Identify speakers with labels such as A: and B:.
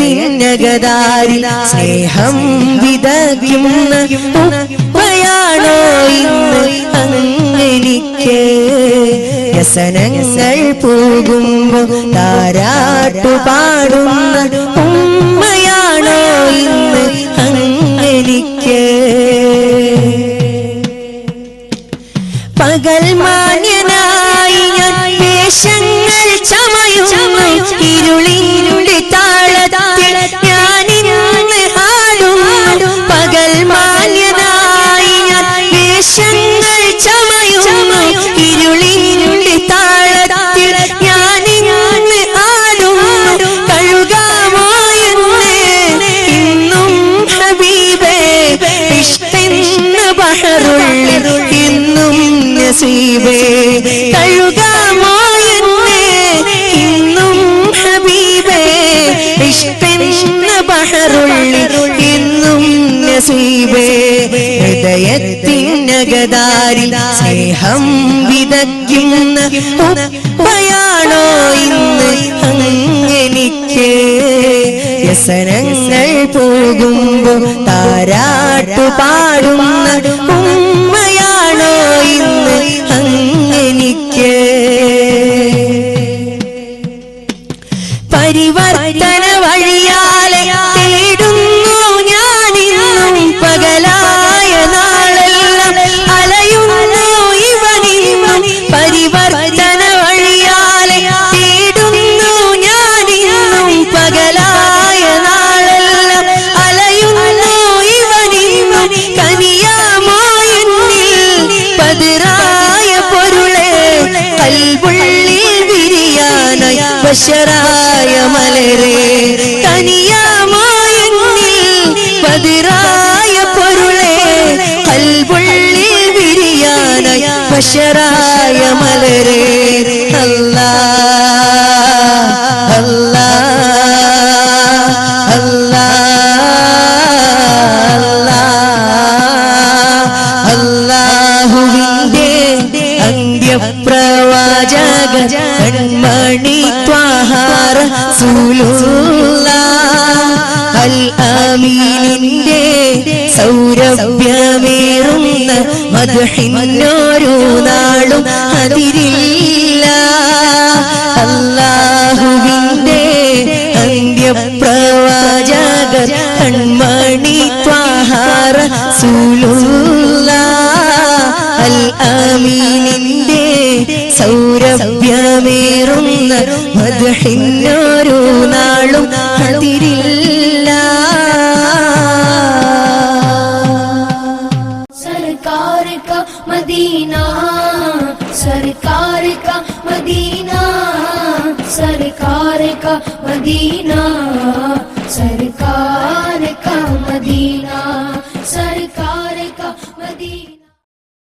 A: ഹൃദയത്തിനകതാരിൽ സ്നേഹം വിതയ്ക്കുന്ന ഉപ്പയാണോ വ്യസനങ്ങൾ പോകുമ്പോ താരാട്ടു പാടുന്ന ഉമ്മയാണോ ഇന്ന് അങ്ങനിക്ക് പകൽ മാന്യനായി ഞാൻ വേഷങ്ങൾ ചമയുന്നു ഇഷ്ടെന്ന് ഇന്നും നസീബേ കഴുകാമോ എന്നെ? ഇന്നും ഹബീബേ ഇഷ്ടെന്ന് ബഹറുള്ളിൽ ഇന്നും നസീബേ ഹൃദയത്തിനകതാരിൽ സ്നേഹം വിതയ്ക്കുന്ന ഉപ്പയാണോ ഇന്ന് അങ്ങനിക്ക് വ്യസനങ്ങൾ പോകുമ്പോ താരാട്ടു പാടുന്ന ഉമ്മയാണോ ഇന്ന് അങ്ങനിക്ക്? പരിവർത്തന ബഷറായ മലരെ തനിയാമായി പതിരായ പൊരുളെ കൽവുള്ളിൽ വിരിയാനായി ബഷറായ മലരെ. അല്ലാ അല്ലാ അല്ലാ അല്ലാ അല്ലാഹുവിന്റെ അന്ത്യപ്രവാചക കൺമണി ത്വാഹാര സൂലുള്ള അൽ അമീനിന്റെ സൗരഭ്യമേറുന്ന മധുഹിന്നോരോ നാളും അതിരില്ല. അല്ലാഹുവിന്റെ അന്ത്യപ്രവാചക കൺമണി ത്വാഹാര സൂലുള്ള അൽ അമീനിന്റെ സൗരഭ്യമേറുന്ന മധുഹിന്നോരു مدینہ سرکار
B: کا مدینہ سرکار کا مدینہ سرکار کا مدینہ سرکار کا مدینہ۔